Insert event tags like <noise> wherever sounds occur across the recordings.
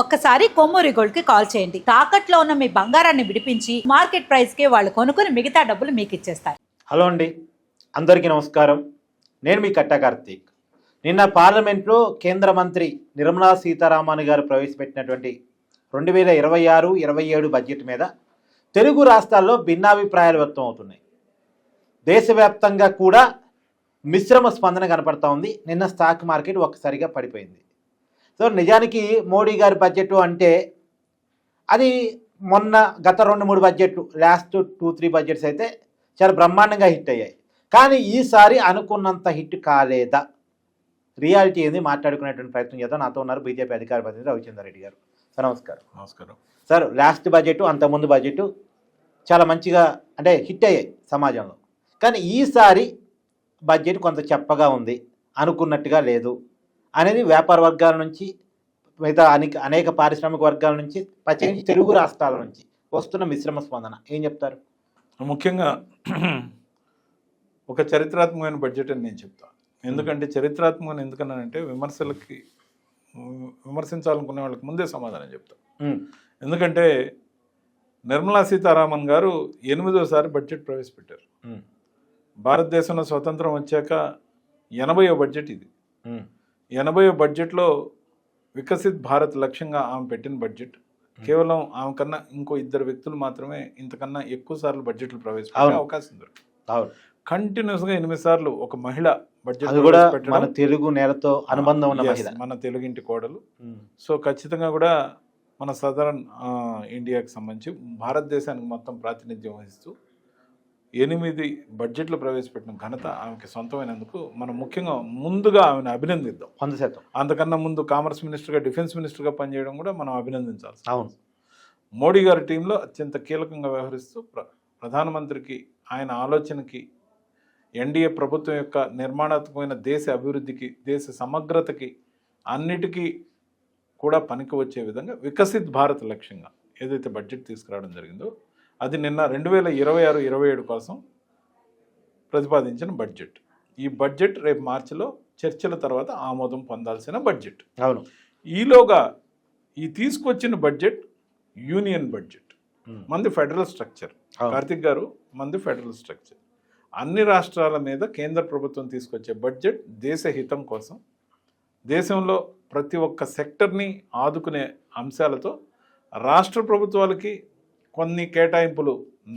ఒక్కసారి కొమ్మూరి గోల్డ్కి కాల్ చేయండి. తాకట్లో ఉన్న మీ బంగారాన్ని విడిపించి మార్కెట్ ప్రైస్కి వాళ్ళు కొనుక్కుని మిగతా డబ్బులు మీకు ఇచ్చేస్తారు. హలో అండి. అందరికీ నమస్కారం. నేను మీ కట్ట కార్తీక్. నిన్న పార్లమెంట్లో కేంద్ర మంత్రి నిర్మలా సీతారామన్ గారు ప్రవేశపెట్టినటువంటి రెండు వేల ఇరవై ఆరు ఇరవై ఏడు బడ్జెట్ మీద తెలుగు రాష్ట్రాల్లో భిన్నాభిప్రాయాలు వ్యక్తం అవుతున్నాయి. దేశవ్యాప్తంగా కూడా మిశ్రమ స్పందన కనపడతా ఉంది. నిన్న స్టాక్ మార్కెట్ ఒక్కసారిగా పడిపోయింది. సో నిజానికి మోడీ గారి బడ్జెట్ అంటే అది మొన్న గత రెండు మూడు బడ్జెట్లు లాస్ట్ టూ త్రీ బడ్జెట్స్ అయితే చాలా బ్రహ్మాండంగా హిట్ అయ్యాయి. కానీ ఈసారి అనుకున్నంత హిట్ కాలేదా? రియాలిటీ ఏంది? మాట్లాడుకునేటువంటి ప్రయత్నం చేద్దాం. నాతో ఉన్నారు బీజేపీ అధికార ప్రతినిధి రవిచంద్ర రెడ్డి గారు. సార్ నమస్కారం. నమస్కారం. సార్ లాస్ట్ బడ్జెట్ అంతకుముందు బడ్జెట్ చాలా మంచిగా అంటే హిట్ అయ్యాయి సమాజంలో. కానీ ఈసారి బడ్జెట్ కొంత చెప్పగా ఉంది. అనుకున్నట్టుగా లేదు. అనేది వ్యాపార వర్గాల నుంచి మిగతా అనేక అనేక పారిశ్రామిక వర్గాల నుంచి ప్రత్యేకించి తెలుగు రాష్ట్రాల నుంచి వస్తున్న మిశ్రమ స్పందన. ఏం చెప్తారు? ముఖ్యంగా ఒక చరిత్రాత్మకమైన బడ్జెట్ అని నేను చెప్తాను ఎందుకంటే చరిత్రాత్మకమైన ఎందుకన్నానంటే విమర్శలకి విమర్శించాలనుకునే వాళ్ళకి ముందే సమాధానం చెప్తాను ఉమ్, ఎందుకంటే నిర్మలా సీతారామన్ గారు ఎనిమిదోసారి బడ్జెట్ ప్రవేశపెట్టారు. భారతదేశంలో స్వతంత్రం వచ్చాక ఎనభైవ బడ్జెట్ ఇది. ఉమ్, ఎనభైవ బడ్జెట్లో వికసిత్ భారత్ లక్ష్యంగా ఆమె పెట్టిన బడ్జెట్. కేవలం ఆమె కన్నా ఇంకో ఇద్దరు వ్యక్తులు మాత్రమే ఇంతకన్నా ఎక్కువ సార్లు బడ్జెట్లు ప్రవేశపెట్టే. అవకాశం దొరికింది. అవును. కంటిన్యూస్గా ఎనిమిది సార్లు ఒక మహిళ బడ్జెట్ కూడా మన తెలుగు నేలతో అనుబంధం ఉన్న మహిళ. మన తెలుగింటి కోడలు. సో ఖచ్చితంగా కూడా మన సదరన్ ఇండియాకి సంబంధించి భారతదేశానికి మొత్తం ప్రాతినిధ్యం వహిస్తూ ఎనిమిది బడ్జెట్లు ప్రవేశపెట్టిన ఘనత ఆమెకి సొంతమైనందుకు మనం ముఖ్యంగా ముందుగా ఆమెను అభినందిద్దాం. వంద శాతం. అంతకన్నా ముందు కామర్స్ మినిస్టర్గా డిఫెన్స్ మినిస్టర్గా పనిచేయడం కూడా మనం అభినందించాల్సి అవును. మోడీ గారి టీంలో అత్యంత కీలకంగా వ్యవహరిస్తూ ప్ర ప్రధానమంత్రికి ఆయన ఆలోచనకి ఎన్డీఏ ప్రభుత్వం యొక్క నిర్మాణాత్మకమైన దేశ అభివృద్ధికి దేశ సమగ్రతకి అన్నిటికీ కూడా పనికి వచ్చే విధంగా వికసిత్ భారత్ లక్ష్యంగా ఏదైతే బడ్జెట్ తీసుకురావడం జరిగిందో అది నిన్న రెండు వేల ఇరవై ఆరు ఇరవై ఏడు కోసం ప్రతిపాదించిన బడ్జెట్. ఈ బడ్జెట్ రేపు మార్చిలో చర్చల తర్వాత ఆమోదం పొందాల్సిన బడ్జెట్. అవును. ఈలోగా ఈ తీసుకొచ్చిన బడ్జెట్ యూనియన్ బడ్జెట్. మంది ఫెడరల్ స్ట్రక్చర్. కార్తిక్ గారు మంది ఫెడరల్ స్ట్రక్చర్. అన్ని రాష్ట్రాల మీద కేంద్ర ప్రభుత్వం తీసుకొచ్చే బడ్జెట్ దేశ హితం కోసం. దేశంలో ప్రతి ఒక్క సెక్టర్ని ఆదుకునే అంశాలతో రాష్ట్ర ప్రభుత్వాలకి కొన్ని కేటాయింపులు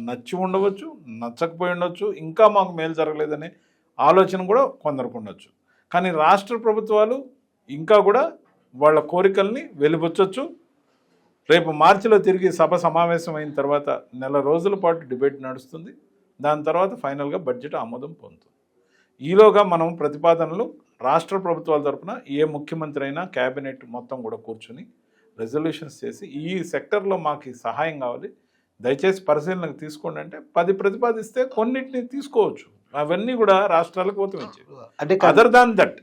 నచ్చి ఉండవచ్చు నచ్చకపోయి ఉండొచ్చు ఇంకా మాకు మేలు జరగలేదనే ఆలోచన కూడా కొందరికి ఉండొచ్చు. కానీ రాష్ట్ర ప్రభుత్వాలు ఇంకా కూడా వాళ్ళ కోరికల్ని వెలిబుచ్చొచ్చు. రేపు మార్చిలో తిరిగి సభ సమావేశం అయిన తర్వాత నెల రోజుల పాటు డిబేట్ నడుస్తుంది. దాని తర్వాత ఫైనల్గా బడ్జెట్ ఆమోదం పొందుతుంది. ఈలోగా మనం ప్రతిపాదనలు రాష్ట్ర ప్రభుత్వాల తరపున ఏ ముఖ్యమంత్రి అయినా క్యాబినెట్ మొత్తం కూడా కూర్చుని రెజల్యూషన్స్ చేసి ఈ సెక్టర్లో మాకు సహాయం కావాలి. దయచేసి పరిశీలనకు తీసుకోండి అంటే పది ప్రతిపాదిస్తే కొన్నిటిని తీసుకోవచ్చు. అవన్నీ కూడా రాష్ట్రాలకు పోతూ వచ్చాయి అంటే అదర్ దాన్ దట్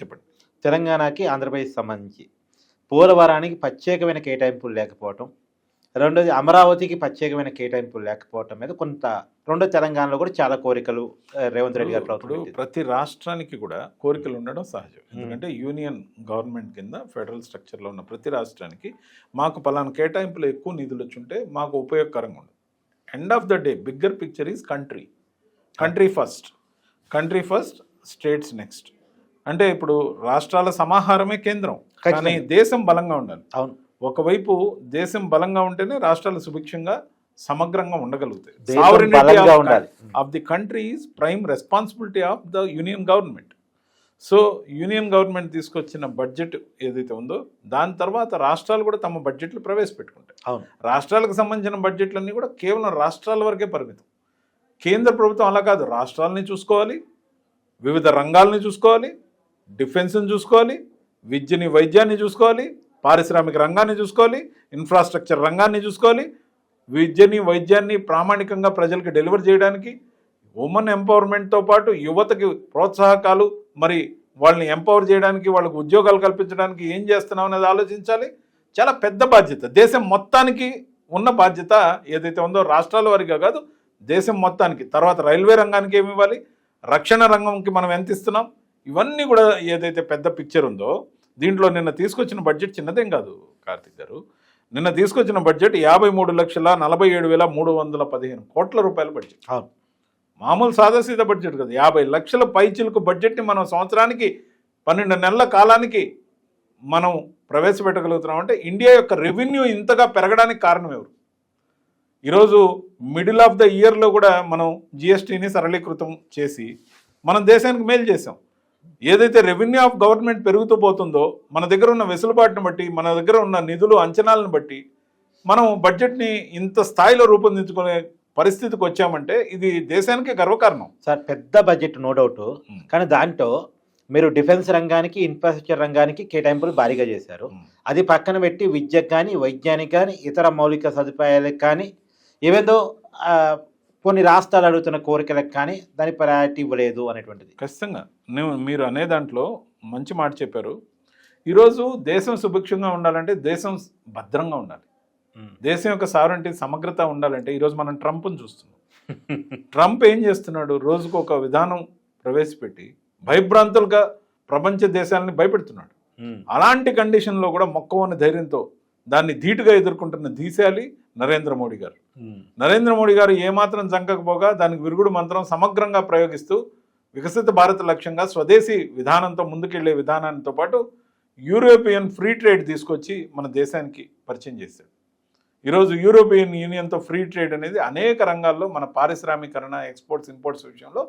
చెప్పండి. తెలంగాణకి ఆంధ్రప్రదేశ్ సంబంధించి పోలవరానికి ప్రత్యేకమైన కేటాయింపులు లేకపోవటం రెండోది అమరావతికి ప్రత్యేకమైన కేటాయింపులు లేకపోవటం మీద కొంత రెండో తెలంగాణలో కూడా చాలా కోరికలు రేవంత్ రెడ్డి గారు ప్రభుత్వం. ప్రతి రాష్ట్రానికి కూడా కోరికలు ఉండడం సహజం. ఎందుకంటే యూనియన్ గవర్నమెంట్ కింద ఫెడరల్ స్ట్రక్చర్లో ఉన్న ప్రతి రాష్ట్రానికి మాకు పలానా కేటాయింపులు ఎక్కువ నిధులు వచ్చుంటే మాకు ఉపయోగకరంగా ఉండదు. End of the day bigger picture is country country first country first states next అంటే ఇప్పుడు రాష్ట్రాల సమాహారమే కేంద్రం. కానీ. దేశం బలంగా ఉండాలి. అవును. ఒకవైపు దేశం బలంగా ఉంటేనే రాష్ట్రాలు సుభిక్షంగా సమగ్రంగా ఉండగలుగుతాయి. Of the country is prime responsibility of the union government so union government తీసుకొచ్చిన బడ్జెట్ ఏదైతే ఉందో దాని తర్వాత రాష్ట్రాలు కూడా తమ బడ్జెట్లు ప్రవేశపెట్టుకుంటాయి. అవును. రాష్ట్రాలకు సంబంధించిన బడ్జెట్లన్నీ కూడా కేవలం రాష్ట్రాల వరకే పరిమితం. కేంద్ర ప్రభుత్వం అలా కాదు. రాష్ట్రాలని చూసుకోవాలి వివిధ రంగాల్ని చూసుకోవాలి డిఫెన్స్ని చూసుకోవాలి విద్యని వైద్యాన్ని చూసుకోవాలి పారిశ్రామిక రంగాన్ని చూసుకోవాలి ఇన్ఫ్రాస్ట్రక్చర్ రంగాన్ని చూసుకోవాలి విద్యని వైద్యాన్ని ప్రామాణికంగా ప్రజలకు డెలివర్ చేయడానికి ఉమెన్ ఎంపవర్మెంట్తో పాటు యువతకి ప్రోత్సాహకాలు మరి వాళ్ళని ఎంపవర్ చేయడానికి వాళ్ళకి ఉద్యోగాలు కల్పించడానికి ఏం చేస్తున్నాం అనేది ఆలోచించాలి. చాలా పెద్ద బాధ్యత. దేశం మొత్తానికి ఉన్న బాధ్యత ఏదైతే ఉందో రాష్ట్రాల వారిగా కాదు దేశం మొత్తానికి. తర్వాత రైల్వే రంగానికి ఏమి ఇవ్వాలి? రక్షణ రంగంకి మనం ఎంత ఇస్తున్నాం? ఇవన్నీ కూడా ఏదైతే పెద్ద పిక్చర్ ఉందో దీంట్లో నిన్న తీసుకొచ్చిన బడ్జెట్ చిన్నదేం కాదు కార్తిక్ గారు. నిన్న తీసుకొచ్చిన బడ్జెట్ యాభై మూడు లక్షల నలభై ఏడు వేల మూడు వందల పదిహేను కోట్ల రూపాయల బడ్జెట్. మామూలు సాదాసీద బడ్జెట్ కదా. యాభై లక్షల పైచిలకు బడ్జెట్ని మనం సంవత్సరానికి పన్నెండు నెలల కాలానికి మనం ప్రవేశపెట్టగలుగుతున్నాం అంటే ఇండియా యొక్క రెవెన్యూ ఇంతగా పెరగడానికి కారణం ఎవరు? ఈరోజు మిడిల్ ఆఫ్ ద ఇయర్లో కూడా మనం జిఎస్టీని సరళీకృతం చేసి మనం దేశానికి మేలు చేసాం ఏదైతే రెవెన్యూ ఆఫ్ గవర్నమెంట్ పెరుగుతూ పోతుందో మన దగ్గర ఉన్న వెసులుబాటుని బట్టి మన దగ్గర ఉన్న నిధులు అంచనాలను బట్టి మనం బడ్జెట్ని ఇంత స్థాయిలో రూపొందించుకునే పరిస్థితికి వచ్చామంటే ఇది దేశానికి గర్వకారణం. సార్ పెద్ద బడ్జెట్ నో డౌట్ కానీ దాంట్లో మీరు డిఫెన్స్ రంగానికి ఇన్ఫ్రాస్ట్రక్చర్ రంగానికి కేటాయింపులు భారీగా చేశారు. అది పక్కన పెట్టి విద్యకు కానీ వైద్యానికి కానీ ఇతర మౌలిక సదుపాయాలకు కానీ ఏవేందో కొన్ని రాష్ట్రాలు అడుగుతున్న కోరికలకు కానీ దాని ప్రయారిటీ ఇవ్వలేదు అనేటువంటిది. ఖచ్చితంగా. నేను మీరు అనే దాంట్లో మంచి మాట చెప్పారు. ఈరోజు దేశం సుభిక్షంగా ఉండాలంటే దేశం భద్రంగా ఉండాలి. దేశం యొక్క సారంటీ సమగ్రత ఉండాలంటే ఈరోజు మనం ట్రంప్ని చూస్తున్నాం. ట్రంప్ ఏం చేస్తున్నాడు? రోజుకు ఒక విధానం ప్రవేశపెట్టి భయభ్రాంతులుగా ప్రపంచ దేశాలని భయపెడుతున్నాడు. అలాంటి కండిషన్లో కూడా మొక్కవని ధైర్యంతో దాన్ని ధీటుగా ఎదుర్కొంటున్న దీశాలి నరేంద్ర మోడీ గారు. నరేంద్ర మోడీ గారు ఏమాత్రం చంకకపోగా దానికి విరుగుడు మంత్రం సమగ్రంగా ప్రయోగిస్తూ వికసిత భారత లక్ష్యంగా స్వదేశీ విధానంతో ముందుకెళ్ళే విధానాలతో పాటు యూరోపియన్ ఫ్రీ ట్రేడ్ తీసుకొచ్చి మన దేశానికి పరిచయం చేశాడు. ఈరోజు యూరోపియన్ యూనియన్తో ఫ్రీ ట్రేడ్ అనేది అనేక రంగాల్లో మన పారిశ్రామికరణ ఎక్స్పోర్ట్స్ ఇంపోర్ట్స్ విషయంలో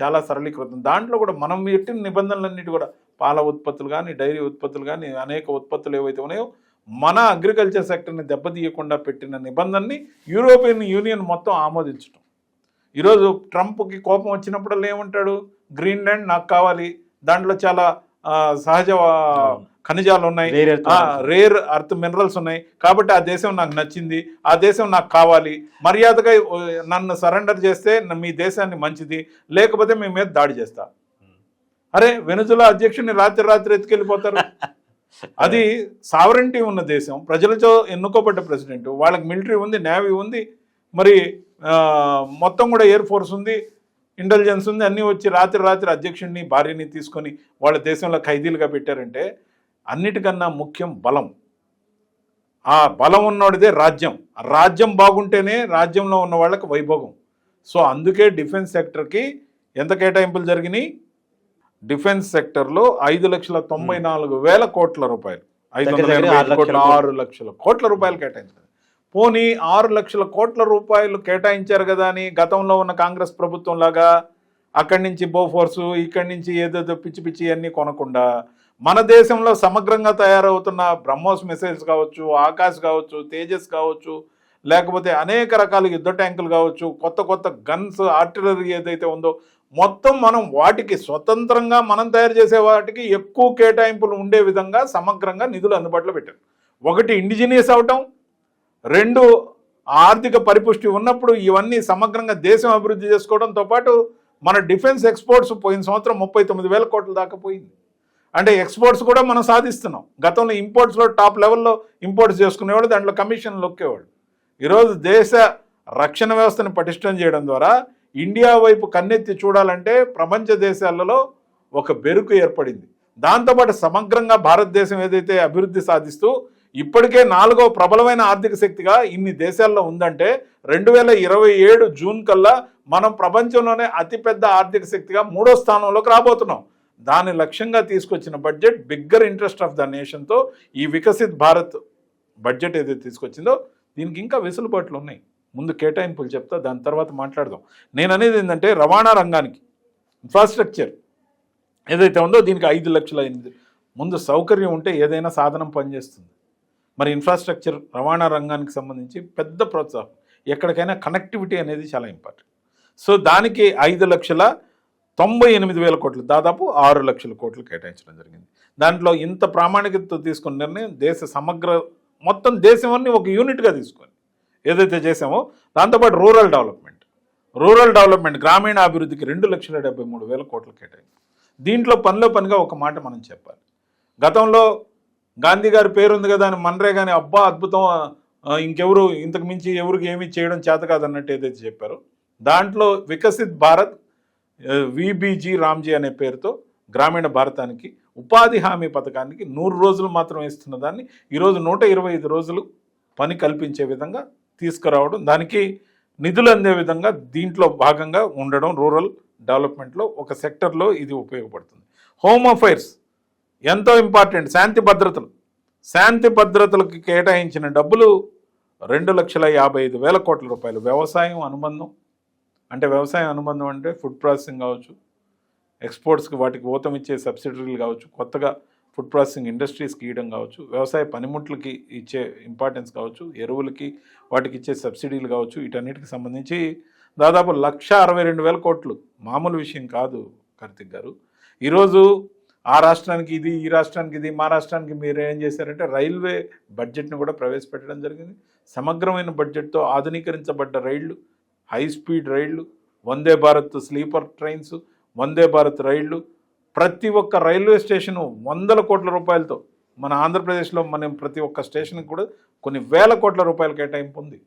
చాలా సరళీకృతం. దాంట్లో కూడా మనం పెట్టిన నిబంధనలన్నిటి కూడా పాల ఉత్పత్తులు కానీ డైరీ ఉత్పత్తులు కానీ అనేక ఉత్పత్తులు ఏవైతే ఉన్నాయో మన అగ్రికల్చర్ సెక్టర్ని దెబ్బతీయకుండా పెట్టిన నిబంధనని యూరోపియన్ యూనియన్ మొత్తం ఆమోదించడం ఈరోజు ట్రంప్కి కోపం వచ్చినప్పుడల్లా ఏమంటాడు? గ్రీన్లాండ్ నాకు కావాలి. దాంట్లో చాలా సహజ ఖనిజాలు ఉన్నాయి. రేర్ అర్త్ మినరల్స్ ఉన్నాయి. కాబట్టి ఆ దేశం నాకు నచ్చింది. ఆ దేశం నాకు కావాలి. మర్యాదగా నన్ను సరెండర్ చేస్తే మీ దేశాన్ని మంచిది. లేకపోతే మీ మీద దాడి చేస్తా. అరే వెనుజులా అధ్యక్షుడిని రాత్రి రాత్రి ఎత్తుకెళ్ళిపోతారు. <laughs> అది సావరెంటీ ఉన్న దేశం. ప్రజలతో ఎన్నుకోబడ్డ ప్రెసిడెంట్. వాళ్ళకి మిలిటరీ ఉంది నేవీ ఉంది. మరి మొత్తం కూడా ఎయిర్ ఫోర్స్ ఉంది ఇంటెలిజెన్స్ ఉంది. అన్నీ వచ్చి రాత్రి రాత్రి అధ్యక్షుడిని భార్యని తీసుకొని వాళ్ళ దేశంలో ఖైదీలుగా పెట్టారంటే అన్నిటికన్నా ముఖ్యం బలం. ఆ బలం ఉన్నోడిదే రాజ్యం. రాజ్యం బాగుంటేనే రాజ్యంలో ఉన్న వాళ్ళకి వైభోగం. సో అందుకే డిఫెన్స్ సెక్టర్కి ఎంత కేటాయింపులు జరిగినాయి? డిఫెన్స్ సెక్టర్లో ఐదు లక్షల తొంభై నాలుగు వేల కోట్ల రూపాయలు. ఐదు వందల ఎనభై కోట్ల ఆరు లక్షల కోట్ల రూపాయలు కేటాయించారు. పోనీ ఆరు లక్షల కోట్ల రూపాయలు కేటాయించారు కదా అని గతంలో ఉన్న కాంగ్రెస్ ప్రభుత్వం లాగా అక్కడి నుంచి బోఫోర్స్ ఇక్కడి నుంచి ఏదేదో పిచ్చి పిచ్చి అన్నీ కొనకుండా మన దేశంలో సమగ్రంగా తయారవుతున్న బ్రహ్మోస్ మిసైల్స్ కావచ్చు ఆకాశ్ కావచ్చు తేజస్ కావచ్చు లేకపోతే అనేక రకాల యుద్ధ ట్యాంకులు కావచ్చు కొత్త కొత్త గన్స్ ఆర్టిలరీ ఏదైతే ఉందో మొత్తం మనం వాటికి స్వతంత్రంగా మనం తయారు చేసే వాటికి ఎక్కువ కేటాయింపులు ఉండే విధంగా సమగ్రంగా నిధులు అందుబాటులో పెట్టారు ఒకటి ఇండిజినియస్ అవటం రెండు ఆర్థిక పరిపుష్టి ఉన్నప్పుడు ఇవన్నీ సమగ్రంగా దేశం అభివృద్ధి చేసుకోవడంతో పాటు మన డిఫెన్స్ ఎక్స్పోర్ట్స్ పోయిన సంవత్సరం ముప్పై తొమ్మిది వేల కోట్ల దాకా పోయింది. అంటే ఎక్స్పోర్ట్స్ కూడా మనం సాధిస్తున్నాం. గతంలో ఇంపోర్ట్స్లో టాప్ లెవెల్లో ఇంపోర్ట్స్ చేసుకునేవాళ్ళు దాంట్లో కమిషన్ ఒక్కేవాళ్ళు ఈరోజు దేశ రక్షణ వ్యవస్థను పటిష్టం చేయడం ద్వారా ఇండియా వైపు కన్నెత్తి చూడాలంటే ప్రపంచ దేశాలలో ఒక బెరుకు ఏర్పడింది. దాంతోపాటు సమగ్రంగా భారతదేశం ఏదైతే అభివృద్ధి సాధిస్తూ ఇప్పటికే నాలుగో ప్రబలమైన ఆర్థిక శక్తిగా ఇన్ని దేశాల్లో ఉందంటే రెండు వేల ఇరవై ఏడు జూన్ కల్లా మనం ప్రపంచంలోనే అతిపెద్ద ఆర్థిక శక్తిగా మూడో స్థానంలోకి రాబోతున్నాం. దాని లక్ష్యంగా తీసుకొచ్చిన budget bigger interest of the నేషన్తో ఈ వికసిత్ భారత్ బడ్జెట్ ఏదైతే తీసుకొచ్చిందో దీనికి ఇంకా వెసులుబాట్లు ఉన్నాయి. ముందు కేటాయింపులు చెప్తా దాని తర్వాత మాట్లాడదాం. నేను అనేది ఏంటంటే రవాణా రంగానికి ఇన్ఫ్రాస్ట్రక్చర్ ఏదైతే ఉందో దీనికి ఐదు లక్షల ఎనిమిది ముందు సౌకర్యం ఉంటే ఏదైనా సాధనం పనిచేస్తుంది. మరి ఇన్ఫ్రాస్ట్రక్చర్ రవాణా రంగానికి సంబంధించి పెద్ద ప్రోత్సాహం ఎక్కడికైనా కనెక్టివిటీ అనేది చాలా ఇంపార్టెంట్ సో దానికి ఐదు లక్షల తొంభై ఎనిమిది వేల కోట్లు దాదాపు ఆరు లక్షల కోట్లు కేటాయించడం జరిగింది. దాంట్లో ఇంత ప్రామాణికత తీసుకున్న నిర్ణయం దేశ సమగ్ర మొత్తం దేశం అన్ని ఒక యూనిట్గా తీసుకొని ఏదైతే చేసామో దాంతోపాటు రూరల్ డెవలప్మెంట్. రూరల్ డెవలప్మెంట్ గ్రామీణ అభివృద్ధికి రెండు లక్షల డెబ్బై మూడు వేల కోట్లు కేటాయింది దీంట్లో పనిలో పనిగా ఒక మాట మనం చెప్పాలి. గతంలో గాంధీ గారి పేరుంది కదా అని మన్రేగాని అబ్బా అద్భుతం ఇంకెవరు ఇంతకు మించి ఎవరికి ఏమీ చేయడం చేత కాదన్నట్టు ఏదైతే చెప్పారో దాంట్లో వికసిత్ భారత్ విబీజీ రామ్జీ అనే పేరుతో గ్రామీణ భారతానికి ఉపాధి హామీ పథకానికి నూరు రోజులు మాత్రం ఇస్తున్న దాన్ని ఈరోజు నూట ఇరవై ఐదు రోజులు పని కల్పించే విధంగా తీసుకురావడం దానికి నిధులు అందే విధంగా దీంట్లో భాగంగా ఉండడం రూరల్ డెవలప్మెంట్లో ఒక సెక్టర్లో ఇది ఉపయోగపడుతుంది. హోమ్ అఫైర్స్ ఎంతో ఇంపార్టెంట్. శాంతి భద్రతలు. శాంతి భద్రతలకు కేటాయించిన డబ్బులు రెండు లక్షల యాభై ఐదు వేల కోట్ల రూపాయలు. వ్యవసాయం అనుబంధం. అంటే వ్యవసాయం అనుబంధం అంటే ఫుడ్ ప్రాసెసింగ్ కావచ్చు ఎక్స్పోర్ట్స్కి వాటికి ఊతం ఇచ్చే సబ్సిడరీలు కావచ్చు కొత్తగా ఫుడ్ ప్రాసెసింగ్ ఇండస్ట్రీస్కి ఇవ్వడం కావచ్చు వ్యవసాయ పనిముట్లకి ఇచ్చే ఇంపార్టెన్స్ కావచ్చు ఎరువులకి వాటికి ఇచ్చే సబ్సిడీలు కావచ్చు వీటన్నిటికి సంబంధించి దాదాపు లక్ష అరవై రెండు వేల కోట్లు. మామూలు విషయం కాదు కార్తిక్ గారు. ఈరోజు ఆ రాష్ట్రానికి ఇది ఈ రాష్ట్రానికి ఇది మా రాష్ట్రానికి మీరు ఏం చేశారంటే రైల్వే బడ్జెట్ను కూడా ప్రవేశపెట్టడం జరిగింది. సమగ్రమైన బడ్జెట్తో ఆధునీకరించబడ్డ రైళ్ళు హై స్పీడ్ రైళ్ళు వందే భారత్ స్లీపర్ ట్రైన్స్ వందే భారత్ రైళ్ళు ప్రతి ఒక్క రైల్వే స్టేషను వందల కోట్ల రూపాయలతో మన ఆంధ్రప్రదేశ్లో మనం ప్రతి ఒక్క స్టేషన్కి కూడా కొన్ని వేల కోట్ల రూపాయల కేటాయింపు ఉంది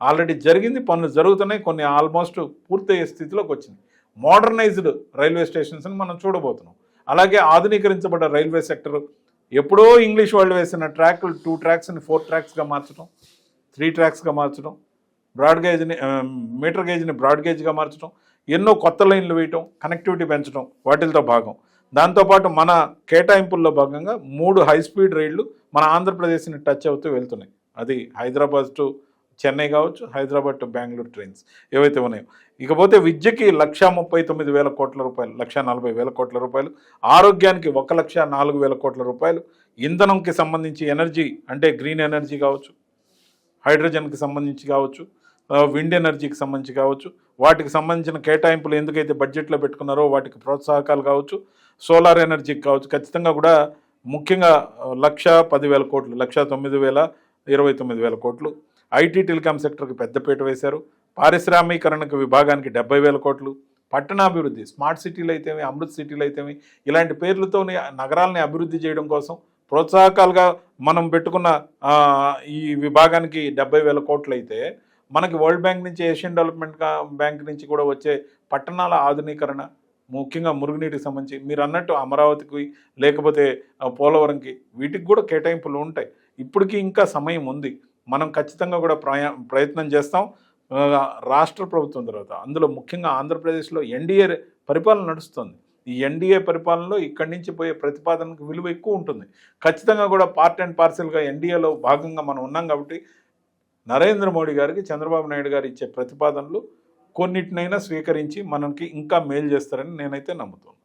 ఆల్రెడీ జరిగింది పనులు జరుగుతున్నాయి కొన్ని ఆల్మోస్ట్ పూర్తయ్యే స్థితిలోకి వచ్చింది. మోడర్నైజ్డ్ రైల్వే స్టేషన్స్ని మనం చూడబోతున్నాం. అలాగే ఆధునీకరించబడ్డ రైల్వే సెక్టర్ ఎప్పుడో ఇంగ్లీష్ వాళ్ళు వేసిన ట్రాక్లు టూ ట్రాక్స్ని ఫోర్ ట్రాక్స్గా మార్చడం త్రీ ట్రాక్స్గా మార్చడం బ్రాడ్ గేజ్ని మీటర్ గేజ్ని బ్రాడ్ గేజ్గా మార్చడం ఎన్నో కొత్త లైన్లు వేయటం కనెక్టివిటీ పెంచడం వాటితో భాగం. దాంతోపాటు మన కేటాయింపుల్లో భాగంగా మూడు హై స్పీడ్ రైళ్ళు మన ఆంధ్రప్రదేశ్ని టచ్ అవుతూ వెళ్తున్నాయి. అది హైదరాబాద్ టు చెన్నై కావచ్చు హైదరాబాద్ టు బెంగళూరు ట్రైన్స్ ఏవైతే ఉన్నాయో. ఇకపోతే విద్యకి లక్ష ముప్పై తొమ్మిది వేల కోట్ల రూపాయలు లక్ష నలభై వేల కోట్ల రూపాయలు ఆరోగ్యానికి ఒక లక్ష నాలుగు వేల కోట్ల రూపాయలు ఇంధనంకి సంబంధించి ఎనర్జీ అంటే గ్రీన్ ఎనర్జీ కావచ్చు హైడ్రోజన్కి సంబంధించి కావచ్చు విండ్ ఎనర్జీకి సంబంధించి కావచ్చు వాటికి సంబంధించిన కేటాయింపులు ఎందుకైతే బడ్జెట్లో పెట్టుకున్నారో వాటికి ప్రోత్సాహకాలు కావచ్చు సోలార్ ఎనర్జీకి కావచ్చు ఖచ్చితంగా కూడా ముఖ్యంగా లక్ష పదివేల కోట్లు లక్ష తొమ్మిది వేల ఇరవై తొమ్మిది వేల కోట్లు. ఐటీ టెలికాం సెక్టర్కి పెద్దపీట వేశారు. పారిశ్రామీకరణకు విభాగానికి డెబ్బై వేల కోట్లు. పట్టణాభివృద్ధి స్మార్ట్ సిటీలు అయితేమి అమృత్ సిటీలు అయితేమి ఇలాంటి పేర్లతో నగరాలని అభివృద్ధి చేయడం కోసం ప్రోత్సాహకాలుగా మనం పెట్టుకున్న ఈ విభాగానికి డెబ్బై వేల కోట్లు అయితే మనకి వరల్డ్ బ్యాంక్ నుంచి ఏషియన్ డెవలప్మెంట్ బ్యాంక్ నుంచి కూడా వచ్చే పట్టణాల ఆధునీకరణ ముఖ్యంగా మురుగునీటికి సంబంధించి మీరు అన్నట్టు అమరావతికి లేకపోతే పోలవరంకి వీటికి కూడా కేటాయింపులు ఉంటాయి. ఇప్పటికీ ఇంకా సమయం ఉంది. మనం ఖచ్చితంగా కూడా ప్రయా ప్రయత్నం చేస్తాం. రాష్ట్ర ప్రభుత్వం తర్వాత. అందులో ముఖ్యంగా ఆంధ్రప్రదేశ్లో ఎన్డీఏ పరిపాలన నడుస్తుంది. ఈ ఎన్డీఏ పరిపాలనలో ఇక్కడి నుంచి పోయే ప్రతిపాదనకు విలువ ఎక్కువ ఉంటుంది. ఖచ్చితంగా కూడా పార్ట్ అండ్ పార్సెల్గా ఎన్డీఏలో భాగంగా మనం ఉన్నాం కాబట్టి నరేంద్ర మోడీ గారికి చంద్రబాబు నాయుడు గారు ఇచ్చే ప్రతిపాదనలు కొన్నిటినైనా స్వీకరించి మనకి ఇంకా మేలు చేస్తారని నేనైతే నమ్ముతున్నాను.